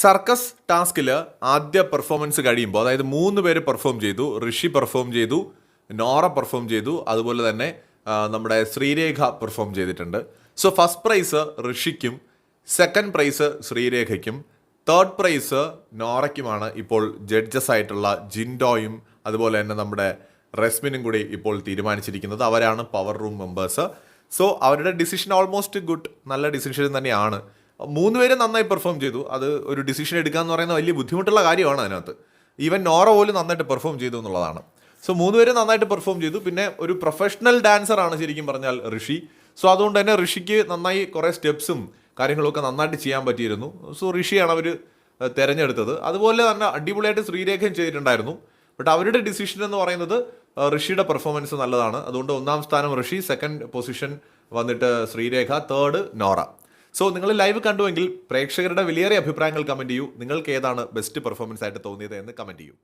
Circus ടാസ്കിൽ ആദ്യ performance കഴിയുമ്പോൾ അതായത് മൂന്ന് പേര് പെർഫോം ചെയ്തു ഋഷി പെർഫോം ചെയ്തു നോറ പെർഫോം ചെയ്തു അതുപോലെ തന്നെ നമ്മുടെ ശ്രീരേഖ പെർഫോം ചെയ്തിട്ടുണ്ട്. സോ ഫസ്റ്റ് പ്രൈസ് ഋഷിക്കും സെക്കൻഡ് പ്രൈസ് ശ്രീരേഖയ്ക്കും തേർഡ് പ്രൈസ് നോറയ്ക്കുമാണ് ഇപ്പോൾ ജഡ്ജസ് ആയിട്ടുള്ള ജിൻഡോയും അതുപോലെ തന്നെ നമ്മുടെ റെസ്മിനും കൂടി ഇപ്പോൾ തീരുമാനിച്ചിരിക്കുന്നത്. അവരാണ് പവർ റൂം മെമ്പേഴ്സ് സോ അവരുടെ ഡിസിഷൻ ഓൾമോസ്റ്റ് ഗുഡ് നല്ല ഡിസിഷൻ തന്നെയാണ്. മൂന്ന് പേരും നന്നായി പെർഫോം ചെയ്തു. അത് ഒരു ഡിസിഷൻ എടുക്കുക എന്ന് പറയുന്നത് വലിയ ബുദ്ധിമുട്ടുള്ള കാര്യമാണ് അതിനകത്ത്. ഈവൻ നോറ പോലും നന്നായിട്ട് പെർഫോം ചെയ്തു എന്നുള്ളതാണ്. സോ മൂന്ന് പേരും നന്നായിട്ട് പെർഫോം ചെയ്തു. പിന്നെ ഒരു പ്രൊഫഷണൽ ഡാൻസർ ആണ് ശരിക്കും പറഞ്ഞാൽ ഋഷി. സോ അതുകൊണ്ട് തന്നെ ഋഷിക്ക് നന്നായി കുറേ സ്റ്റെപ്സും കാര്യങ്ങളൊക്കെ നന്നായിട്ട് ചെയ്യാൻ പറ്റിയിരുന്നു. സോ ഋഷിയാണ് അവർ തിരഞ്ഞെടുത്തത്. അതുപോലെ തന്നെ അടിപൊളിയായിട്ട് ശ്രീരേഖയും ചെയ്തിട്ടുണ്ടായിരുന്നു. ബട്ട് അവരുടെ ഡിസിഷൻ എന്ന് പറയുന്നത് ഋഷിയുടെ പെർഫോമൻസ് നല്ലതാണ്. അതുകൊണ്ട് ഒന്നാം സ്ഥാനം ഋഷി സെക്കൻഡ് പൊസിഷൻ വന്നിട്ട് ശ്രീരേഖ തേർഡ് നോറ. സോ നിങ്ങൾ ലൈവ് കണ്ടുവെങ്കിൽ പ്രേക്ഷകരുടെ വിലയേറിയ അഭിപ്രായങ്ങൾ കമന്റ് ചെയ്യൂ. നിങ്ങൾക്ക് ഏതാണ് ബെസ്റ്റ് പെർഫോമൻസ് ആയിട്ട് തോന്നിയത് എന്ന് കമന്റ് ചെയ്യൂ.